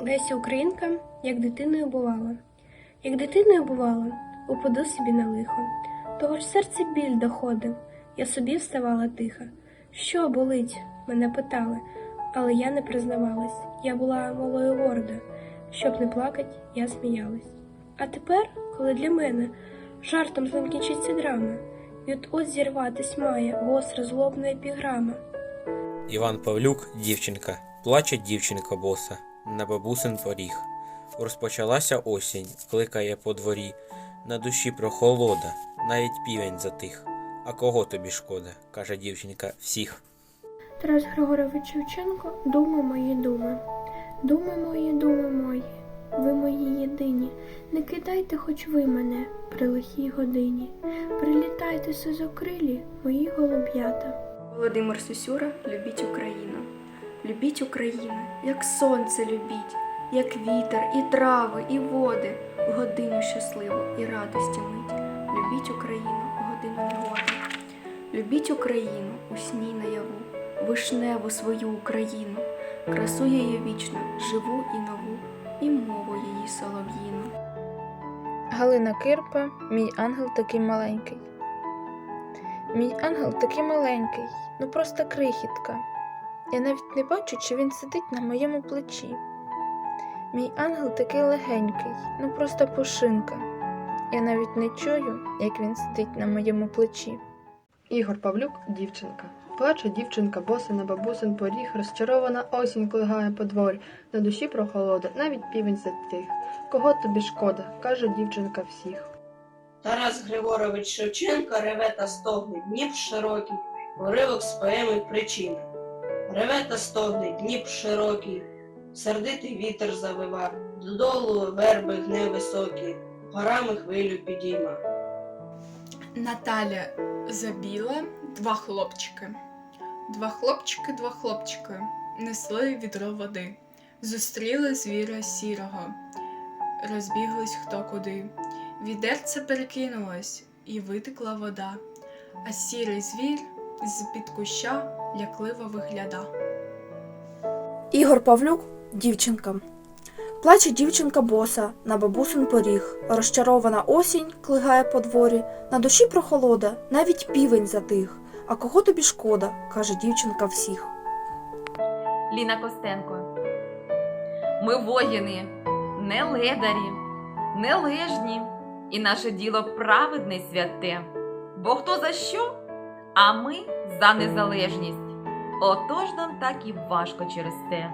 Леся Українка, як дитиною бувала, як дитиною бувала, упаду собі на лихо. Того ж серце біль доходив, я собі вставала тихо. Що болить? мене питали, але я не признавалась. Я була малою горда. Щоб не плакать, я сміялась. А тепер, коли для мене жартом закінчиться драма, від ось зірватись має гостра злобна епіграма. Іван Павлюк, дівчинка, плаче дівчинка боса, на бабусин поріг. Розпочалася осінь, кликає по дворі, на душі прохолода, навіть півень затих. А кого тобі шкода? каже дівчинка, всіх. Тарас Григорович Шевченко, думи мої думи. Думи мої, думи мої, ви мої єдині. Не кидайте хоч ви мене при лихій годині. Прилітайте сизокрилі, мої голуб'ята. Володимир Сусюра, любіть Україну. Любіть Україну, як сонце любіть, як вітер, і трави, і води, годину щасливу і радості мить. Любіть Україну, годину негоди. Любіть Україну у сні наяву, вишневу свою Україну, красу її вічно, живу і нову, і мову її солов'їну. Галина Кирпа, мій ангел такий маленький. Мій ангел такий маленький, ну просто крихітка. Я навіть не бачу, чи він сидить на моєму плечі. Мій ангел такий легенький, ну просто пушинка. Я навіть не чую, як він сидить на моєму плечі. Ігор Павлюк, дівчинка. Плаче дівчинка, боса на бабусин поріг, розчарована осінь клигає по дворі, на душі прохолода, навіть півень затих. Кого тобі шкода? каже дівчинка всіх. Тарас Григорович Шевченка реве та стогне Дніп широкий, уривок з поеми причина. Реве та стогне Дніп широкий, сердитий вітер завива, додолу верби гне високі, горами хвилю підійма. Наталя забіла два хлопчики. Два хлопчики, два хлопчики несли відро води. Зустріли звіра сірого, розбіглись хто куди. Відерце перекинулось, і витекла вода, а сірий звір з-під куща лякливо вигляда. Ігор Павлюк, дівчинка. Плаче дівчинка боса на бабусин поріг. Розчарована осінь клигає по дворі, на душі прохолода, навіть півень затих. А кого тобі шкода? каже дівчинка всіх. Ліна Костенко. Ми воїни, не ледарі, не лежні, і наше діло праведне святе. Бо хто за що, а ми за незалежність. Отож нам так і важко через те.